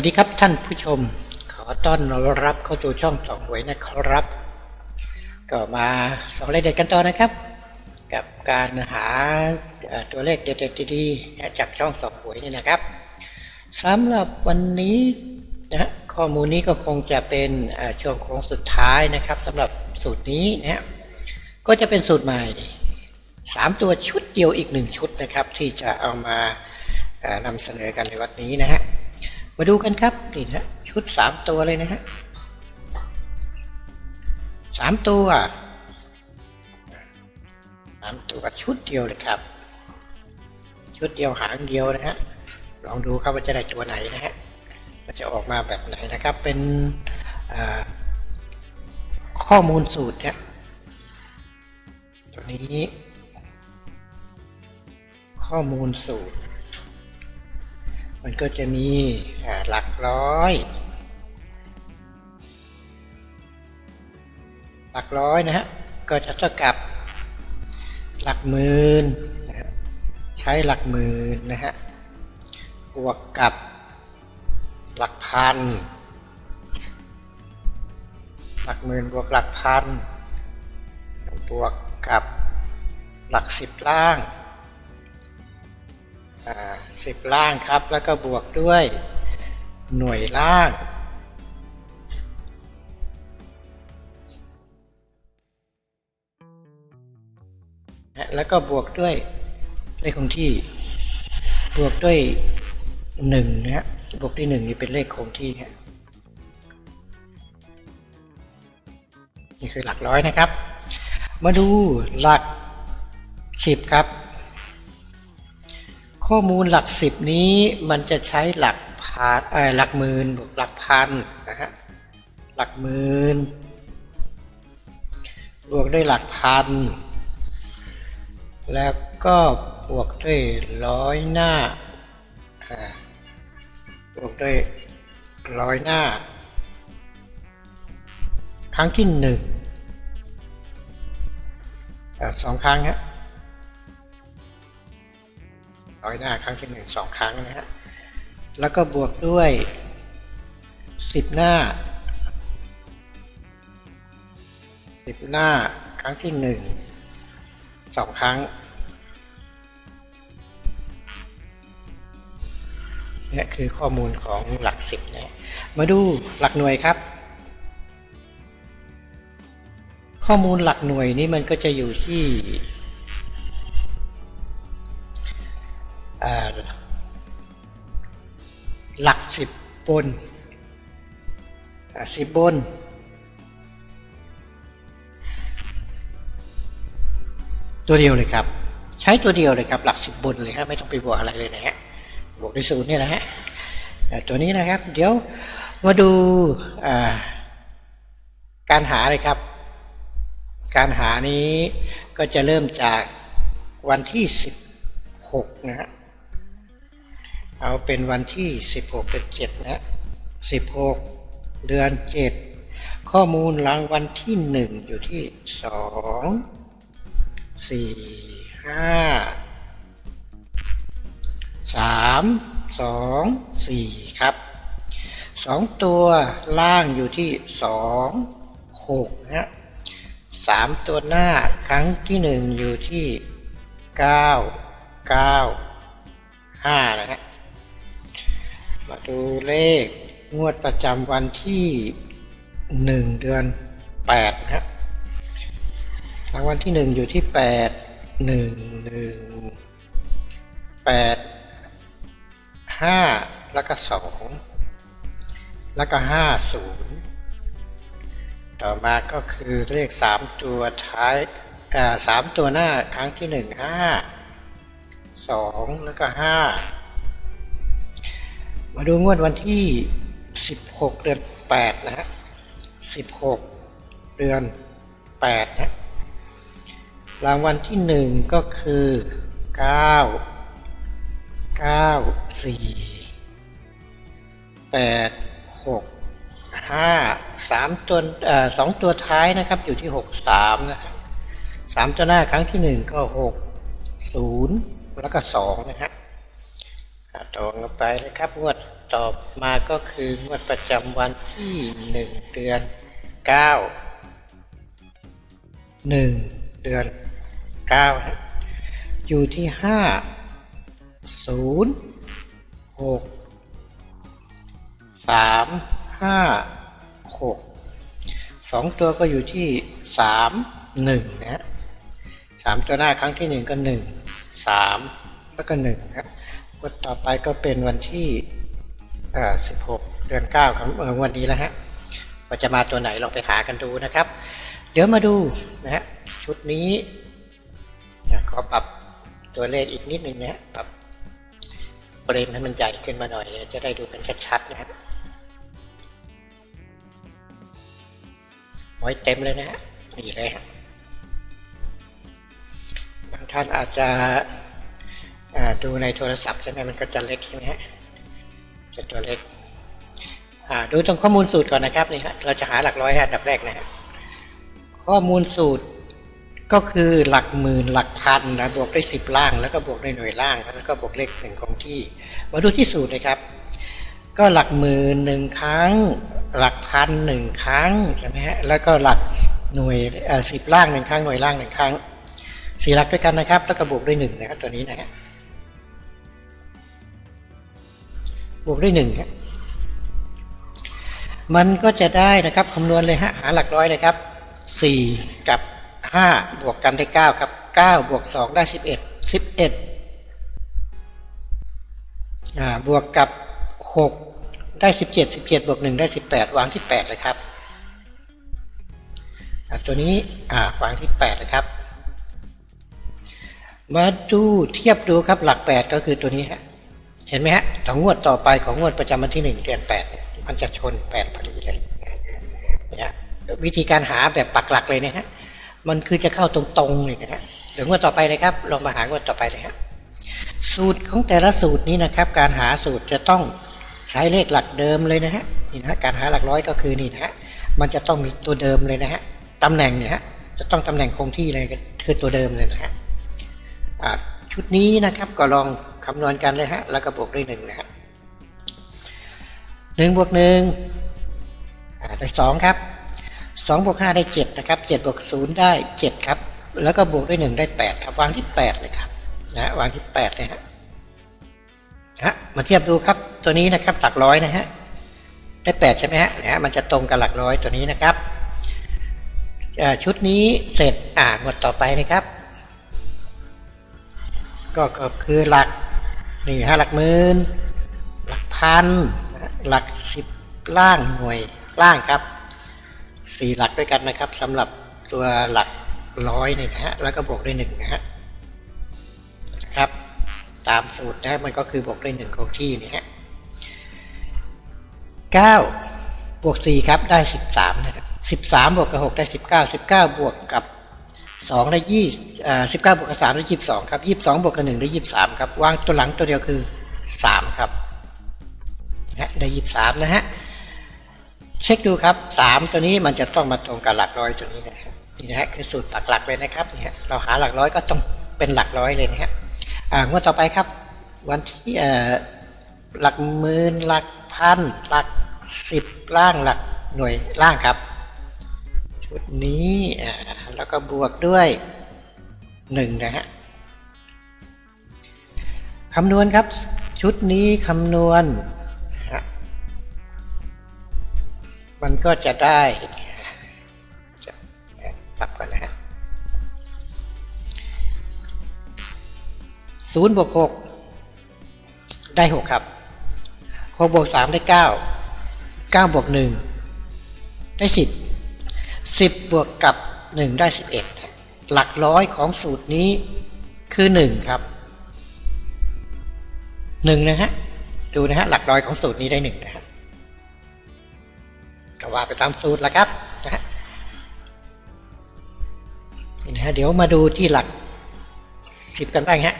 วัสดีครับท่านผู้ชม ขอต้อนรับเข้าสู่ช่องสองหวยนะครับ ก็มาสองเลขเด็ดกันต่อนะครับ กับการหาตัวเลขเด็ดๆดีๆจากช่องสองหวยนี่นะครับสำหรับวันนี้นะข้อมูลนี้ก็คงจะเป็นช่วงโค้งสุดท้ายนะครับสำหรับสูตรนี้นะฮะก็จะเป็นสูตรใหม่สามตัวชุดเดียวอีกหนึ่งชุดนะครับ ที่จะเอามานำเสนอกันในวันนี้นะฮะ มาดูกันครับนี่นะชุดสามตัวเลยนะฮะสามตัวสามตัวชุดเดียวเลยครับ ชุดเดียวหางเดียวนะฮะลองดูครับว่าจะได้ตัวไหนนะฮะมันจะออกมาแบบไหนนะครับ เป็นข้อมูลสูตรเนี่ยตัวนี้ ข้อมูลสูตร มันก็จะมีหลักร้อย หลักร้อยนะฮะ ก็จะเท่ากับหลักหมื่นนะฮะใช้หลักหมื่นนะฮะ บวกกับหลักพัน หลักหมื่นบวกหลักพัน บวกกับหลักสิบล่าง สิบล่างครับ แล้วก็บวกด้วยหน่วยล่าง แล้วก็บวกด้วยเลขคงที่ บวกด้วยหนึ่งนะฮะบวกด้วยหนึ่งนี่เป็นเลขคงที่ฮะนี่คือหลักร้อยนะครับ มาดูหลักสิบครับ ข้อมูลหลักสิบนี้มันจะใช้หลักพันหลักหมื่นบวกหลักพันนะฮะหลักหมื่นบวกด้วยหลักพัน แล้วก็บวกด้วยร้อยหน้าบวกด้วยร้อยหน้า ครั้งที่หนึ่งอ่าสองครั้งฮะ ร้อยหน้าครั้งที่หนึ่งสองครั้งนะฮะแล้วก็บวกด้วยสิบหน้าสิบหน้าครั้งที่หนึ่งสองครั้งนี่คือข้อมูลของหลักสิบนะมาดูหลักหน่วยครับ ข้อมูลหลักหน่วยนี่มันก็จะอยู่ที่ หลักสิบบนสิบบน ตัวเดียวเลยครับ ใช้ตัวเดียวเลยครับ หลักสิบบนเลยครับไม่ต้องไปบวกอะไรเลยนะฮะบวกด้วยศูนย์เนี่ยนะฮะอ่ตัวนี้นะครับ เดี๋ยวมาดูการหาเลยครับ การหานี้ก็จะเริ่มจากวันที่สิบหกนะฮะ เอาเป็นวันที่ 16เป็น7นะ16 เดือน 7 ข้อมูลรางวัลที่ 1 อยู่ที่ 2 4 5 3 2 4 ครับ 2 ตัวล่างอยู่ที่ 2 6 นะฮะ3ตัวหน้าครั้งที่1อยู่ที่9 9 5นะฮะ มาดูเลขงวดประจำวันที่หนึ่งเดือนแปดนะฮะรางวัลที่หนึ่งอยู่ที่แปดหนึ่งหนึ่งแปดห้าแล้วก็สองแล้วก็ห้าศูนย์ต่อมาก็คือเลขสามตัวท้ายสามตัวหน้าครั้งที่หนึ่งห้าสองแล้วก็ห้า มาดูงวดวันที่ 16 เดือน 8 นะฮะ 16 เดือน 8 นะ รางวัลที่ 1 ก็คือ 9 9 4 8 6 5 3 ตัวเอ่อสองตัวท้ายนะครับ อยู่ที่ 6 3 นะฮะสามตัวหน้าครั้งที่ 1 ก็ 6 0 แล้วก็ 2 นะฮะต่อกันไปเลยครับงวด ต่อมาก็คืองวดประจำวันที่หนึ่งเดือนเก้าหนึ่งเดือนเก้าอยู่ที่ห้าศูนย์หกสามห้าหกสองตัวก็อยู่ที่สามหนึ่งนะสามตัวหน้าครั้งที่หนึ่งก็หนึ่งสามแล้วก็หนึ่งนะวันต่อไปก็เป็นวันที่ สิบหกเดือนเก้าของเออวันนี้แล้วฮะว่าจะมาตัวไหนลองไปหากันดูนะครับ เดี๋ยวมาดูนะฮะชุดนี้ขอปรับตัวเลขอีกนิดหนึ่งนะฮะปรับเรมให้มันใหญ่ขึ้นมาหน่อยจะได้ดูกันชัดๆนะครับไว้เต็มเลยนะฮะนี่เลยฮะบางท่านอาจจะดูในโทรศัพท์ใช่ไหมมันก็จะเล็กใช่ไหมฮะ จะตัวเล็กดูตรงข้อมูลสูตรก่อนนะครับนี่ฮะเราจะหาหลักร้อยฮะอันดับแรกนะฮะข้อมูลสูตรก็คือหลักหมื่นหลักพันนะบวกด้วยสิบล่าง แล้วก็บวกด้วยหน่วยล่าง แล้วก็บวกเลขหนึ่งของที่ มาดูที่สูตรนะครับ ก็หลักหมื่นหนึ่งครั้ง หลักพันหนึ่งครั้งใช่ไหมฮะแล้วก็หลักหน่วยสิบล่างหนึ่งครั้งหน่วยล่างหนึ่งครั้งสี่หลักด้วยกันนะครับ แล้วก็บวกด้วยหนึ่งนะครับตัวนี้นะฮะ วกด้วยหนึ่งฮะมันก็จะได้นะครับคำนวณเลยฮะหาหลักร้อยเลยครับสี่กับห้าบวกกันได้เก้าครับเก้าบวกสองได้สิบเอ็ดสิบเอ็ดบวกกับหกได้สิบเจ็ดสิบเจ็ดบวกหนึ่งได้สิบแปดวางที่แปดเลยครับตัวนี้อ่าวางที่แปดนะครับ มาดูเทียบดูครับหลักแปดก็คือตัวนี้ฮะ เห็นไหมฮะต่องวดต่อไปของงวดประจำวันที่หนึ่งเดือนแปดมันจะชนแปดพอดีเลยนี่ยวิธีการหาแบบปักหลักเลยนะฮะมันคือจะเข้าตรงๆเลยนะฮะเดี๋ยวงวดต่อไปนะครับลองมาหางวดต่อไปเลยฮะสูตรของแต่ละสูตรนี้นะครับ การหาสูตรจะต้องใช้เลขหลักเดิมเลยนะฮะนี่นะการหาหลักร้อยก็คือนี่นะฮะมันจะต้องมีตัวเดิมเลยนะฮะตำแหน่งเนี่ยฮะจะต้องตำแหน่งคงที่เลยคือตัวเดิมเลยนะฮะชุดนี้นะครับก็ลอง คำนวณกันเลยฮะ แล้วก็บวกด้วยหนึ่งนะฮะหนึ่งบวกหนึ่งได้สองครับสองบวกห้าได้เจ็ดนะครับเจ็ดบวกศูนย์ได้เจ็ดครับ แล้วก็บวกด้วยหนึ่งได้แปดครับ วางที่แปดเลยครับนะวางที่แปดเลยฮะฮะมาเทียบดูครับตัวนี้นะครับหลักร้อยนะฮะได้แปดใช่ไหมฮะนะฮะมันจะตรงกับหลักร้อยตัวนี้นะครับชุดนี้เสร็จอ่าหมดต่อไปนะครับ ก็คือหลัก นี่ฮะหลักหมื่นหลักพัน หลักสิบล่างหน่วยล่างครับสี่หลักด้วยกันนะครับสำหรับตัวหลักร้อยเนี่ยนะฮะแล้วก็บวกด้วยหนึ่งนะฮะครับตามสูตรนะมันก็คือบวกด้วยหนึ่งคงที่นี่ฮะเก้าบวกสี่ครับได้สิบสามนะครับสิบสามบวกกับหกได้สิบเก้าสิบเก้าบวกกับ สองได้ยี่สิบเก้าบวกกับสามได้ยี่สิบสองครับยี่สิบสองบวกกับหนึ่งได้ยี่สิบสามครับวางตัวหลังตัวเดียวคือสามครับนะฮะได้ยี่สิบสามนะฮะเช็คดูครับสามตัวนี้มันจะต้องมาตรงกับหลักร้อยตัวนี้นะครับนี่นะฮะคือสูตรปักหลักเลยนะครับนี่ฮะเราหาหลักร้อยก็ต้องเป็นหลักร้อยเลยนะฮะอ่างวดต่อไปครับ วันที่เอ่อหลักหมื่นหลักพันหลักสิบล่างหลักหน่วยล่างครับชุดนี้อ่า แล้วก็บวกด้วยหนึ่งนะฮะคำนวณครับชุดนี้คำนวณฮะมันก็จะได้ปรับก่อนนะฮะศูนย์บวกหกได้หกครับหกบวกสามได้เก้าเก้าบวกหนึ่งได้สิบสิบบวกกับ หนึ่งได้สิบเอ็ดหลักร้อยของสูตรนี้คือหนึ่งครับหนึ่งนะฮะ ดูนะฮะ หลักร้อยของสูตรนี้ได้หนึ่งนะฮะก็ว่าไปตามสูตรแล้วครับนะฮะนะฮะเดี๋ยวมาดูที่หลักสิบกันบ้างฮะ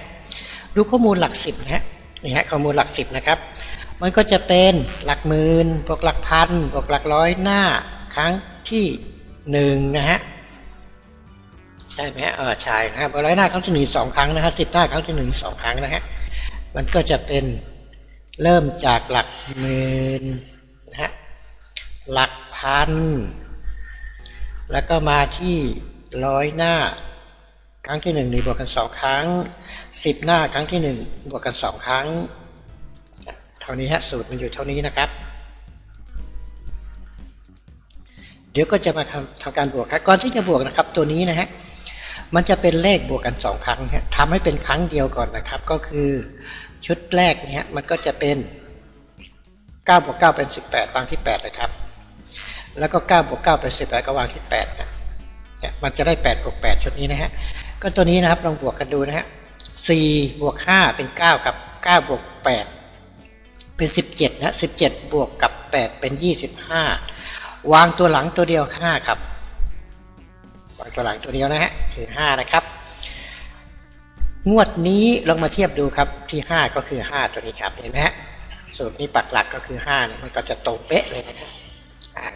ดูข้อมูลหลักสิบนะฮะนี่ฮะข้อมูลหลักสิบนะครับ มันก็จะเป็นหลักหมื่นบวกหลักพันบวกหลักร้อยหน้าครั้งที่หนึ่งนะฮะ ใช่ไหมฮะเออใช่นะฮะบร้อยหน้าครั้งที่หนึ่งสองครั้งนะฮะสิบหน้าครั้งที่หนึ่งสองครั้งนะฮะมันก็จะเป็นเริ่มจากหลักหมื่นนะฮะหลักพัน แล้วก็มาที่ร้อยหน้า ครั้งที่หนึ่งนี่บวกกันสองครั้งสิบหน้าครั้งที่หนึ่งบวกกันสองครั้ง เท่านี้ฮะสูตรมันอยู่เท่านี้นะครับเดี๋ยวก็จะมาทำทำการบวกครับก่อนที่จะบวกนะครับตัวนี้นะฮะ มันจะเป็นเลขบวกกันสองครั้งฮะทำให้เป็นครั้งเดียวก่อนนะครับ ก็คือชุดแรกเนี่ยมันก็จะเป็น9บวก9เป็น 18 วางที่8เลยครับ แล้วก็9บวก9เป็น 18 ก็วางที่8นะเนี่ยมันจะได้8บวก8ชุดนี้นะฮะก็ตัวนี้นะครับลองบวกกันดูนะฮะ4บวก5เป็น 9 กับ9บวก8เป็น 17 นะ 17 บวกกับ 8 เป็น 25 วางตัวหลังตัวเดียว 5 ครับ ตัวหลังตัวเดียวนะฮะคือ 5 นะครับ งวดนี้ลองมาเทียบดูครับที่ 5 ก็คือ 5 ตัวนี้ครับเห็นไหมฮะสูตรนี้ปักหลักก็คือ5เนี่ยมันก็จะตรงเป๊ะเลยนะครับ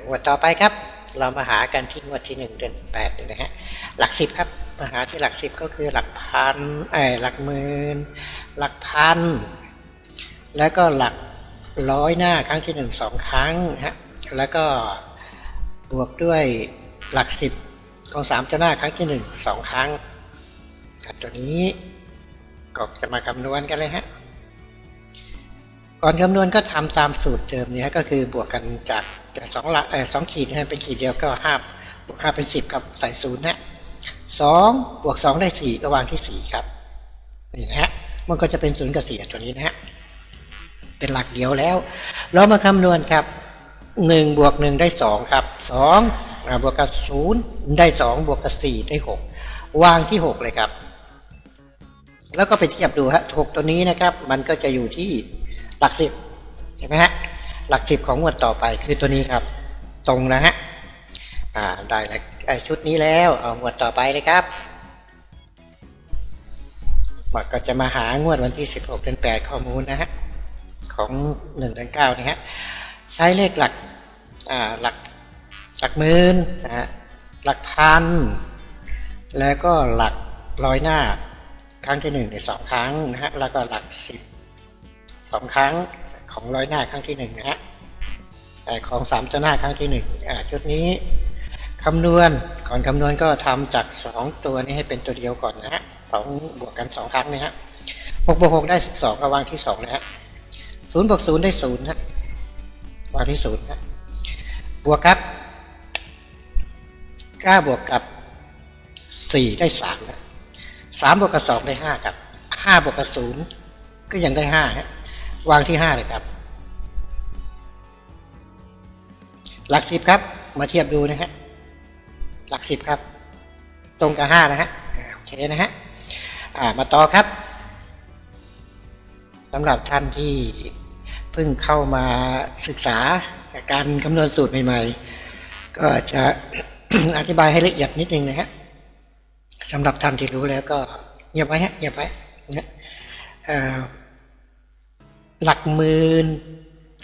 งวดต่อไปครับ เรามาหากันที่งวดที่ 1 เดือน8เลยนะฮะหลัก 10 ครับมาหาที่หลัก 10 ก็คือหลักพันไอ้หลักหมื่นหลักพันแล้วก็หลักร้อยหน้าครั้งที่ 1 2 ครั้งฮะแล้วก็บวกด้วยหลัก 10 กองสามจะหน้าครั้งที่หนึ่งสองครั้งตัวนี้ก็จะมาคำนวณกันเลยฮะก่อนคำนวณก็ทำตามสูตรเดิมเนี่ยก็คือบวกกันจากสองหลักสองขีดนะเป็นขีดเดียวก็ห้าบวกห้าเป็นสิบกับใส่ศูนย์นะสองบวกสองได้สี่ก็วางที่สี่ครับนี่นะฮะมันก็จะเป็นศูนย์กับสี่ตัวนี้นะฮะเป็นหลักเดียวแล้ว เรามาคำนวณครับหนึ่งบวกหนึ่งได้สองครับสอง บวกกับศูนย์ได้สองบวกกับสี่ได้หกวางที่หกเลยครับ แล้วก็ไปเทียบดูฮะหกตัวนี้นะครับ มันก็จะอยู่ที่หลักสิบเห็นไหมฮะหลักสิบของงวดต่อไปคือตัวนี้ครับ ตรงนะฮะอ่าได้แล้วชุดนี้แล้วเอางวดต่อไปเลยครับก็จะมาหางวดวันที่ 16เดือน8 ข้อมูลนะฮะของ1เดือน9นะฮะใช้เลขหลักอ่าหลัก หลักหมื่นนะฮะหลักพัน แล้วก็หลักร้อยหน้า ครั้งที่หนึ่งในสองครั้งนะฮะแล้วก็หลักสิบสองครั้งของร้อยหน้าครั้งที่หนึ่งนะฮะแต่ของสามตัวหน้าครั้งที่หนึ่งอ่าชุดนี้คำนวณก่อนคำนวณก็ทำจากสองตัวนี้ให้เป็นตัวเดียวก่อนนะฮะสองบวกกันสองครั้งนะฮะหกบวกหกได้สิบสองก็วางที่สองนะฮะศูนย์บวกศูนย์ได้ศูนย์ฮะวางที่ศูนย์ฮะบวกครับ ก้าบวกกับสี่ได้สามนะสามบวกกับสองได้ห้าครับห้าบวกกับศูนย์ก็ยังได้ห้าฮะวางที่ห้าเลยครับ หลักสิบครับ มาเทียบดูนะฮะหลักสิบครับ ตรงกับห้านะฮะโอเคนะฮะอ่ามาต่อครับสำหรับท่านที่เพิ่งเข้ามาศึกษาการคำนวณสูตรใหม่ ๆ ก็จะ อธิบายให้ละเอียดนิดนึงนะฮะสำหรับท่านที่รู้แล้วก็เงียบไว้ฮะเงียบไว้นะเอ่อหลักหมื่น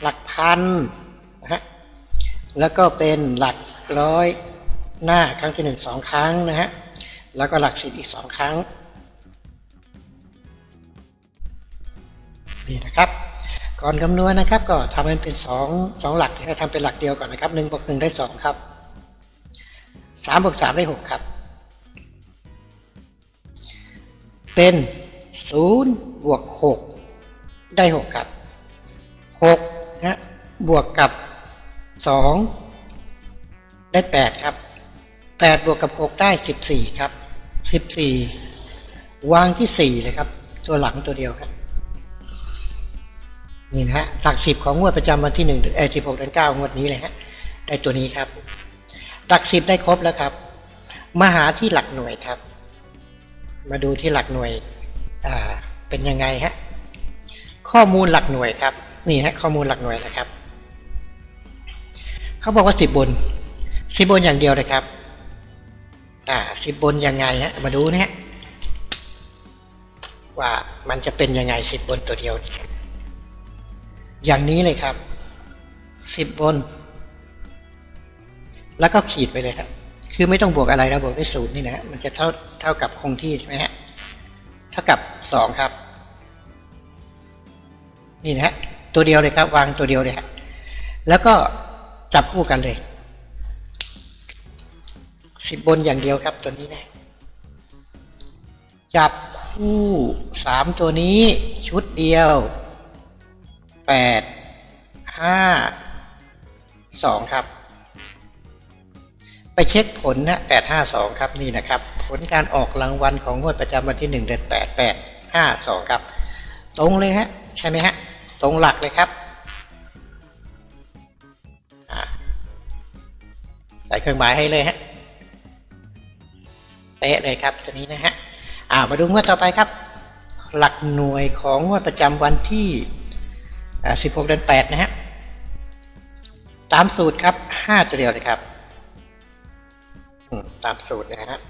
หลักพันนะฮะแล้วก็เป็นหลักร้อยหน้าครั้งที่หนึ่งสองครั้งนะฮะแล้วก็หลักสิบอีกสองครั้งนี่นะครับก่อนคำนวณนะครับก็ทำให้เป็นสองสองหลักให้ทำเป็นหลักเดียวก่อนนะครับหนึ่งบวกหนึ่งได้สองครับ สามบวกสามได้หกครับ เป็นศูนย์บวกหกได้หกครับหกนะบวกกับสองได้แปดครับแปดบวกกับหกได้สิบสี่ครับสิบสี่วางที่สี่เลยครับ ตัวหลังตัวเดียวครับนี่นะฮะหลักสิบของงวดประจำวันที่หนึ่งเอสิบหกเดือนเก้างวดนี้เลยฮะได้ตัวนี้ครับ หลักสิบได้ครบแล้วครับ มาหาที่หลักหน่วยครับ มาดูที่หลักหน่วยเป็นยังไงฮะข้อมูลหลักหน่วยครับ นี่ฮะข้อมูลหลักหน่วยนะครับเขาบอกว่าสิบบนสิบบนอย่างเดียวเลยครับ อ่าสิบบนยังไงฮะมาดูนะฮะว่ามันจะเป็นยังไงสิบบนตัวเดียว อย่างนี้เลยครับสิบบน แล้วก็ขีดไปเลยครับ คือไม่ต้องบวกอะไรนะบวกด้วยศูนย์นี่นะมันจะเท่าเท่ากับคงที่ใช่ไหมฮะ เท่ากับสองครับ นี่นะฮะตตัวเดียวเลยครับ วางตัวเดียวเลยฮะ แล้วก็จับคู่กันเลย สิบบนอย่างเดียวครับตัวนี้นะจับคู่สามตัวนี้ชุดเดียวแปดห้าสองครับ ไปเช็คผลนะแปดห้าสองครับนี่นะครับ ผลการออกรางวัลของงวดประจำวันที่หนึ่งเดือนแปดแปดห้าสองครับ ตรงเลยฮะ ใช่ไหมฮะ ตรงหลักเลยครับใส่เครื่องหมายให้เลยฮะ เป๊ะเลยครับตัวนี้นะฮะอ่ามาดูงวดต่อไปครับ หลักหน่วยของงวดประจำวันที่16 เดือน 8 นะฮะ ตามสูตรครับ 5 ตัวเดียวเลยครับามสูตรนะฮะ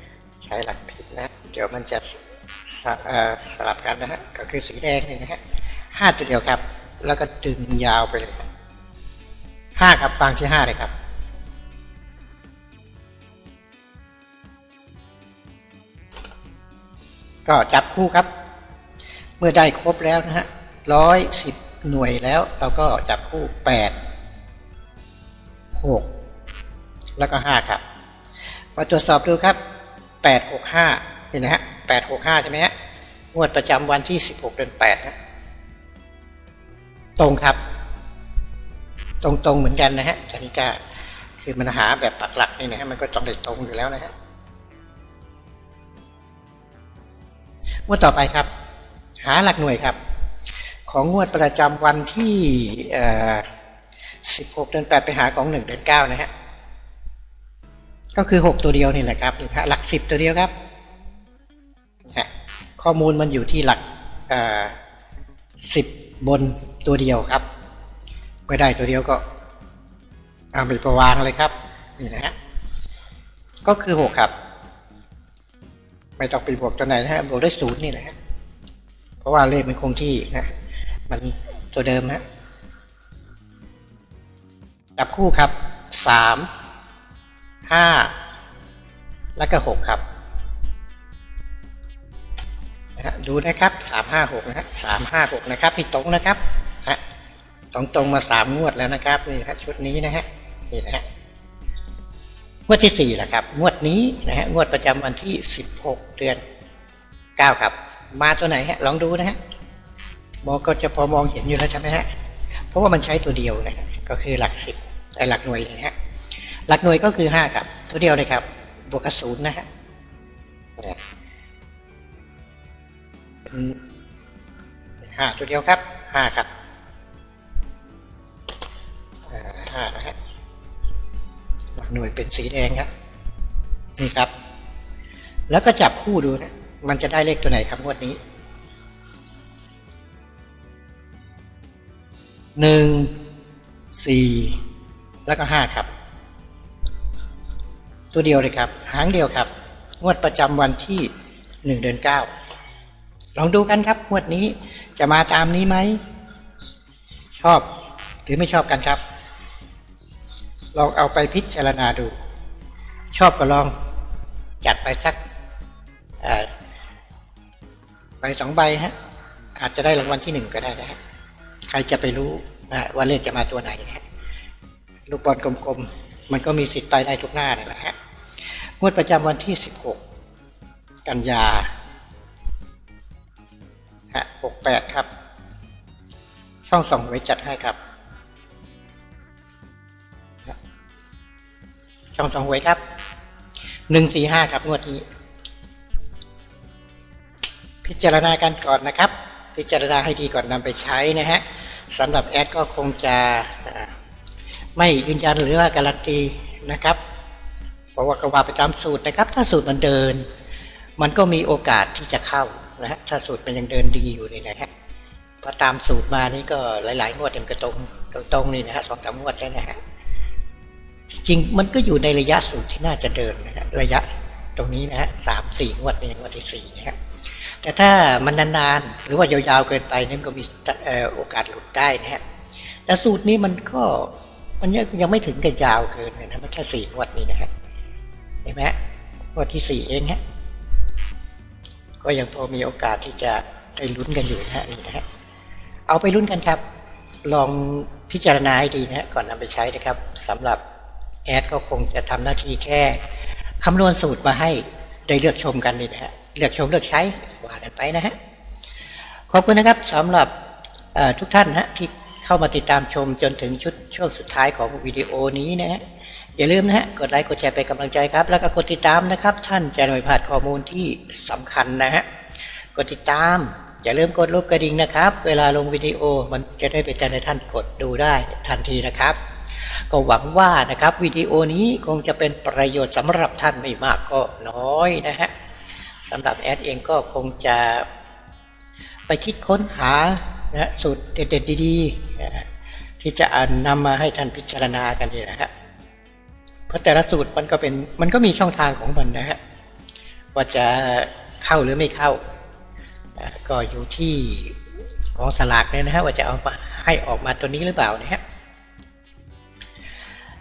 ใช้หลักผิดนะเดี๋ยวมันจะสสลับกันนะฮะก็คือสีแดงนี่นะฮะห้าตัวเดียวครับ แล้วก็ดึงยาวไปเลยครับห้าครับวางที่ห้าเลยครับก็จับคู่ครับ เมื่อได้ครบแล้วนะฮะร้อยสิบหน่วยแล้วเราก็จับคู่แปดหกแล้วก็ห้าครับ มาตรวจสอบดูครับแปดหกห้าเห็นไหมฮะแปดหกห้าใช่ไหมฮะ งวดประจำวันที่สิบหกเดือนแปดนะ ตรงครับตรงตรงๆเหมือนกันนะฮะจานิกาคือมันหาแบบปักหลักนี่นะฮะ มันก็ต้องได้ตรงอยู่แล้วนะฮะงวดต่อไปครับ หาหลักหน่วยครับ ของงวดประจำวันที่ 16 เดือน 8 ไปหาของ 1 เดือน 9 นะฮะ ก็คือ 6 ตัวเดียวนี่แหละครับนี่ครับหลัก 10 ตัวเดียวครับ ข้อมูลมันอยู่ที่หลักเอ่อ10บนตัวเดียวครับไม่ได้ตัวเดียวก็เอาไปประวางเลยครับ นี่นะฮะก็คือ 6 ครับ ไม่ต้องไปบวกตัวไหนนะฮะบวกได้ศูนย์นี่แหละฮะเพราะว่าเลขมันคงที่นะมันตัวเดิมฮะจับคู่ครับสาม ห้าแล้วก็หกครับนะฮะดูนะครับสามห้าหกนะฮะสามห้าหกนะครับนี่ตรงนะครับฮะตรงตรงมาสามงวดแล้วนะครับนี่ฮะชุดนี้นะฮะนี่นะฮะงวดที่สี่แหละครับ งวดนี้นะฮะงวดประจำวันที่สิบหกเดือนเก้าครับ มาตัวไหนฮะลองดูนะฮะบอกก็จะพอมองเห็นอยู่แล้วใช่ไหมฮะเพราะว่ามันใช้ตัวเดียวนะก็คือหลักสิบไอหลักหน่วยนะฮะ หลักหน่วยก็คือห้าครับ ตัวเดียวเลยครับ บวกกับศูนย์นะฮะเนี่ยเป็นห้าตัวเดียวครับห้าครับอ่าห้านะฮะหลักหน่วยเป็นสีแดงครับนี่ครับ แล้วก็จับคู่ดูนะ มันจะได้เลขตัวไหนครับงวดนี้หนึ่งสี่แล้วก็ห้าครับ ตัวเดียวเลยครับหางเดียวครับ งวดประจำวันที่หนึ่งเดือนเก้าลองดูกันครับ งวดนี้จะมาตามนี้ไหม ชอบหรือไม่ชอบกันครับ ลองเอาไปพิจารณาดู ชอบก็ลองจัดไปสักใบสองใบฮะ อาจจะได้รางวัลที่หนึ่งก็ได้นะฮะใครจะไปรู้ว่าเลขจะมาตัวไหนนะฮะลูกบอลกลมๆ มันก็มีสิทธิ์ไปได้ทุกหน้านี่แหละฮะงวดประจำวันที่ 16 กันยาฮะ68 ครับ ช่องสองไว้จัดให้ครับ ช่องสองหวยครับหนึ่งสี่ห้าครับงวดนี้ พิจารณากันก่อนนะครับ พิจารณาให้ดีก่อนนำไปใช้นะฮะสำหรับแอดก็คงจะ ไม่ยืนยันหรือว่าการันตีนะครับเพราะว่าก็ว่าไปตามสูตรนะครับ ถ้าสูตรมันเดิน มันก็มีโอกาสที่จะเข้านะฮะถ้าสูตรมันยังเดินดีอยู่นี่นะฮะพอตามสูตรมานี่ก็หลาย ๆ งวดเนี่ยมันก็ตรงตรงนี่นะฮะสองสามงวดแล้วนะฮะจริงมันก็อยู่ในระยะสูตรที่น่าจะเดินนะฮะระยะตรงนี้นะฮะสามสี่งวดนี่งวดที่สี่นะฮะแต่ถ้ามันนานๆหรือว่ายาวๆเกินไปเนี่ยมันก็มีโอกาสหลุดได้นะฮะแต่สูตรนี้มันก็ มันยังยังไม่ถึงกับยาวเกินเลยนะมันแค่สี่งวดนี่นะฮะเห็นไหมฮะงวดที่สี่เองฮะก็ยังพอมีโอกาสที่จะได้ลุ้นกันอยู่นะฮะนี่นะฮะเอาไปลุ้นกันครับ ลองพิจารณาให้ดีนะฮะก่อนนำไปใช้นะครับสำหรับแอดก็คงจะทำหน้าที่แค่คำนวณสูตรมาให้ได้เลือกชมกันนี่นะฮะเลือกชมเลือกใช้ว่ากันไปนะฮะขอบคุณนะครับสำหรับทุกท่านนะที่ เข้ามาติดตามชมจนถึงชุดช่วงสุดท้ายของวิดีโอนี้นะฮะอย่าลืมนะฮะกดไลค์กดแชร์เป็นกำลังใจครับ แล้วก็กดติดตามนะครับ ท่านจะไม่พลาดข้อมูลที่สำคัญนะฮะกดติดตามอย่าลืมกดรูปกระดิ่งนะครับ เวลาลงวิดีโอมันจะได้เป็นใจในท่านกดดูได้ทันทีนะครับ ก็หวังว่านะครับวิดีโอนี้คงจะเป็นประโยชน์สำหรับท่านไม่มากก็น้อยนะฮะสำหรับแอดเองก็คงจะไปคิดค้นหา นะสูตรเด็ดๆดีๆที่จะอ่านนำมาให้ท่านพิจารณากันนี่นะฮะเพราะแต่ละสูตรมันก็เป็นมันก็มีช่องทางของมันนะฮะว่าจะเข้าหรือไม่เข้า ก็อยู่ที่ของสลากเนี่ยนะฮะว่าจะเอามาให้ออกมาตัวนี้หรือเปล่านะฮะ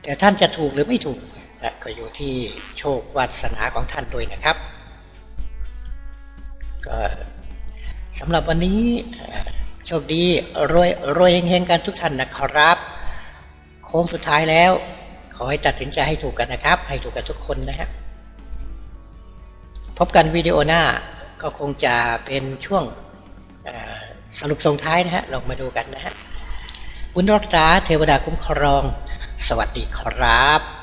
แต่ท่านจะถูกหรือไม่ถูกนะก็อยู่ที่โชควาสนาของท่านด้วยนะครับก็สำหรับวันนี้เโชคดีรวยรวยเฮงๆกันทุกท่านนะครับ โค้งสุดท้ายแล้ว ขอให้ตัดสินใจให้ถูกกันนะครับ ให้ถูกกันทุกคนนะฮะพบกันวิดีโอหน้าก็คงจะเป็นช่วงสรุปส่งท้ายนะฮะลองมาดูกันนะฮะบุญรักษาเทวดาคุ้มครอง สวัสดีครับ